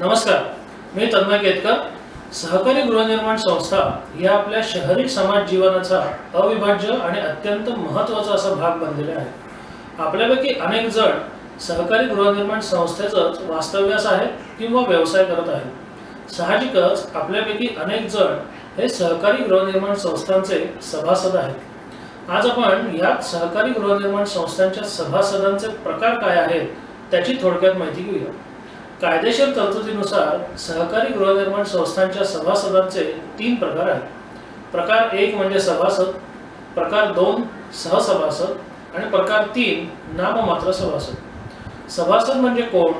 नमस्कार मी तन्मय केतकर सहकारी गृहनिर्माण संस्था या आपल्या शहरी समाज जीवनाचा अविभाज्य आणि अत्यंत महत्त्वाचा असा भाग बनलेला आहे. आपल्यापैकी अनेक जण सहकारी गृहनिर्माण संस्थेचंच वास्तव्यास आहेत किंवा व्यवसाय करत आहेत. साहजिकच आपल्यापैकी अनेक जण हे सहकारी गृहनिर्माण संस्थांचे सभासद आहेत. आज आपण यात सहकारी गृहनिर्माण संस्थांच्या सभासदांचे प्रकार काय आहेत त्याची थोडक्यात माहिती घेऊया. कायदेशीर तरतुदीनुसार सहकारी गृहनिर्माण संस्थांच्या सभासदांचे तीन प्रकार आहेत. प्रकार एक म्हणजे सभासद प्रकार दोन सहसभासद आणि प्रकार तीन नाममात्र सभासद. सभासद म्हणजे कोण?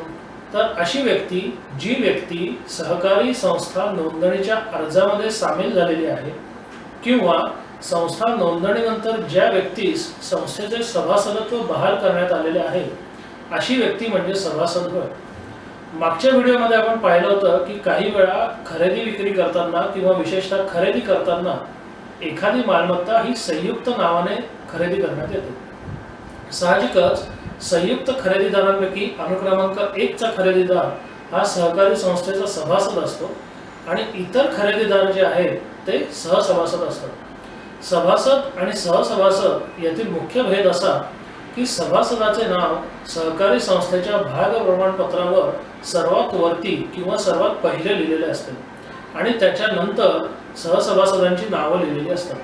तर अशी व्यक्ती जी व्यक्ती सहकारी संस्था नोंदणीच्या अर्जामध्ये सामील झालेली आहे किंवा संस्था नोंदणीनंतर ज्या व्यक्तीस संस्थेचे सभासदत्व बहाल करण्यात आलेले आहे अशी व्यक्ती म्हणजे सभासद होय. मागच्या व्हिडिओमध्ये आपण पाहिलं होतं की काही वेळा खरेदी विक्री करताना किंवा विशेषतः खरेदी करताना एखादी मालमत्ता ही संयुक्त नावाने खरेदी करण्यात येते. साहजिकच संयुक्त खरेदीदारांपैकी अनुक्रमांक एकचा खरेदीदार हा सहकारी संस्थेचा सभासद असतो आणि इतर खरेदीदार जे आहेत ते सहसभासद असतात. सभासद आणि सहसभासद यातील मुख्य भेद असा की सभासदाचे नाव सहकारी संस्थेच्या भाग प्रमाणपत्रावर सर्वात वरती किंवा सर्वात पहिले लिहिलेले असते. आणि त्याच्यानंतर सहसभासदांची नावं लिहिलेली असतात.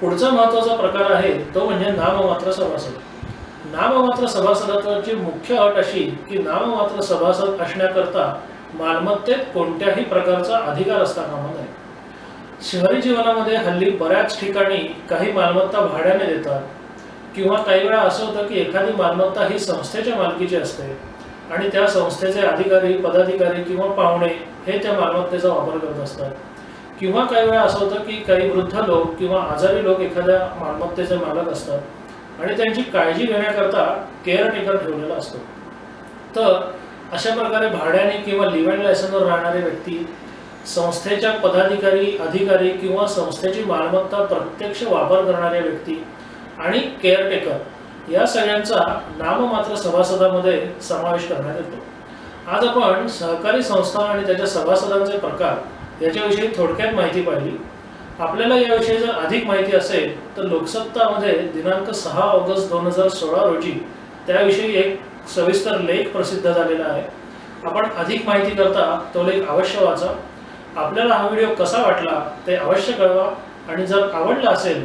पुढचा महत्त्वाचा प्रकार आहे तो म्हणजे नाममात्र सभासद. नाममात्र सभासदाची मुख्य अट अशी की नाममात्र सभासद असण्याकरता मालमत्तेत कोणत्याही प्रकारचा अधिकार असता कामा नये शहरी जीवनामध्ये हल्ली बऱ्याच ठिकाणी काही मालमत्ता भाड्याने देतात किंवा काही वेळा असं होतं की एखादी मालमत्ता ही संस्थेच्या मालकीची असते आणि त्या संस्थेचे अधिकारी पदाधिकारी किंवा पाहुणे हे त्या मालमत्तेचा वापर करत असतात. किंवा काही वेळा असं होतं की काही वृद्ध लोक किंवा आजारी लोक एखाद्या मालमत्तेचे मालक असतात आणि त्यांची काळजी घेण्याकरता केअर टेकर ठेवलेला असतो. तर अशा प्रकारे भाड्याने किंवा लिव्ह अँड लायसनवर राहणारे व्यक्ती संस्थेच्या पदाधिकारी अधिकारी किंवा संस्थेची मालमत्ता प्रत्यक्ष वापर करणाऱ्या व्यक्ती आणि केअरटेकर या सगळ्यांचा नाममात्र सभासदामध्ये समावेश करण्यात येतो. आज आपण सहकारी संस्था आणि त्याच्या सभासदांचे प्रकार याच्याविषयी थोडक्यात माहिती पाहिली. आपल्याला याविषयी जर अधिक माहिती असेल तर लोकसत्तामध्ये दिनांक सहा ऑगस्ट दोन हजार सोळा रोजी त्याविषयी एक सविस्तर लेख प्रसिद्ध झालेला आहे. आपण अधिक माहिती करता तो लेख अवश्य वाचा. आपल्याला हा व्हिडिओ कसा वाटला ते अवश्य कळवा आणि जर आवडला असेल